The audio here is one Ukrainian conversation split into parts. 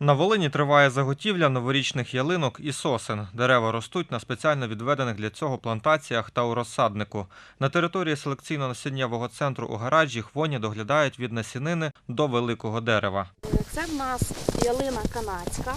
На Волині триває заготівля новорічних ялинок і сосен. Дерева ростуть на спеціально відведених для цього плантаціях та у розсаднику. На території селекційно-насіннєвого центру у гаражі хвойні доглядають від насінини до великого дерева. Це в нас ялина канадська.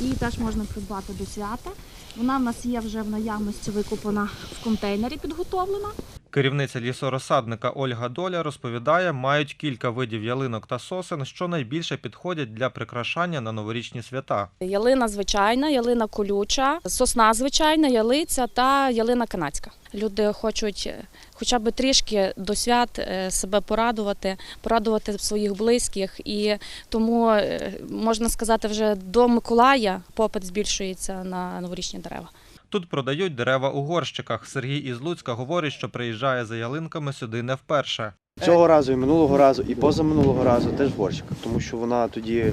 Її теж можна придбати до свята. Вона в нас є вже в наявності викуплена в контейнері підготовлена. Керівниця лісорозсадника Ольга Доля розповідає, мають кілька видів ялинок та сосен, що найбільше підходять для прикрашання на новорічні свята. Ялина звичайна, ялина колюча, сосна звичайна, ялиця та ялина канадська. Люди хочуть е, хоча б трішки до свят е, себе порадувати, порадувати своїх близьких, і тому е, можна сказати, вже до Миколая попит збільшується на новорічні дерева. Тут продають дерева у горщиках. Сергій із Луцька говорить, що приїжджає за ялинками сюди не вперше. Цього разу і минулого разу, і позаминулого разу теж в горщиках, тому що вона тоді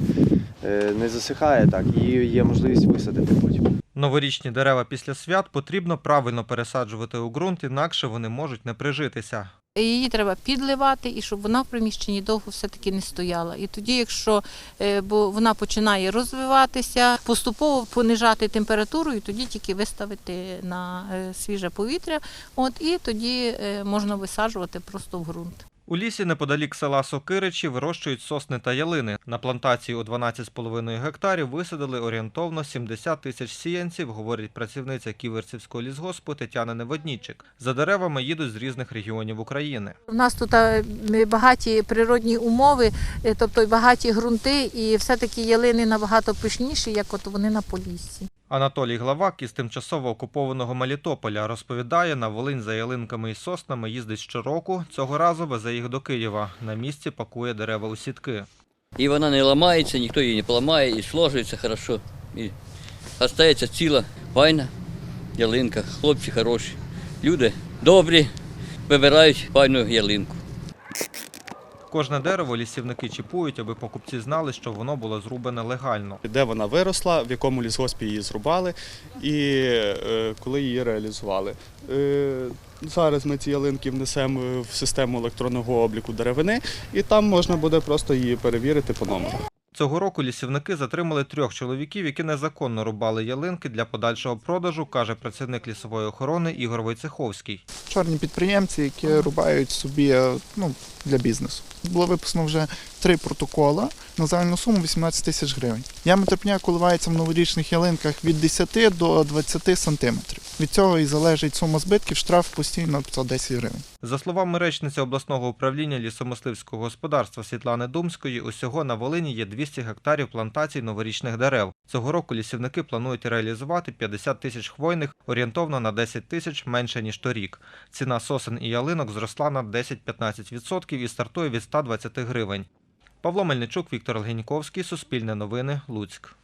е, не засихає так, і є можливість висадити потім. Новорічні дерева після свят потрібно правильно пересаджувати у ґрунт, інакше вони можуть не прижитися. Її треба підливати, і щоб вона в приміщенні довго все-таки не стояла. І тоді, якщо е, бо вона починає розвиватися, поступово понижати температуру, і тоді тільки виставити на е, свіже повітря. От і тоді е, можна висаджувати просто в ґрунт. У лісі неподалік села Сокиричі вирощують сосни та ялини. На плантації у 12,5 гектарів висадили орієнтовно 70 тисяч сіянців, говорить працівниця Ківерцівського лісгоспу Тетяна Неводнічик. За деревами їдуть з різних регіонів України. У нас тут багаті природні умови, е, тобто багаті ґрунти, і все-таки ялини набагато пишніші, як от вони на поліссі. Анатолій Главак із тимчасово окупованого Мелітополя розповідає, на Волинь за ялинками і соснами їздить щороку. Цього разу везе їх до Києва. На місці пакує дерева у сітки. І вона не ламається, ніхто її не поламає, і сложується хорошо. І остається ціла, файна ялинка, хлопці хороші. Люди добрі, вибирають файну ялинку. Кожне дерево лісівники чіпують, аби покупці знали, що воно було зрубане легально. де вона виросла, в якому лісгоспі її зрубали і е, коли її реалізували. Е, зараз ми ці ялинки внесемо в систему електронного обліку деревини, і там можна буде просто її перевірити по номеру. Цього року лісівники затримали трьох чоловіків, які незаконно рубали ялинки для подальшого продажу, каже працівник лісової охорони Ігор Войцеховський. чорні підприємці, які рубають собі ну, для бізнесу. Було виписано вже три протокола на загальну суму 18 тисяч гривень. Діаметр пня коливається в новорічних ялинках від 10 до 20 сантиметрів. Від цього і залежить сума збитків, штраф постійно 510 гривень. За словами речниці обласного управління лісомисливського господарства Світлани Думської, усього на Волині є 200 гектарів плантацій новорічних дерев. Цього року лісівники планують реалізувати 50 тисяч хвойних, орієнтовно на 10 тисяч менше ніж торік. Ціна сосен і ялинок зросла на 10-15% і стартує від 120 гривень. Павло Мельничук, Віктор Лгіньковський, Суспільне новини, Луцьк.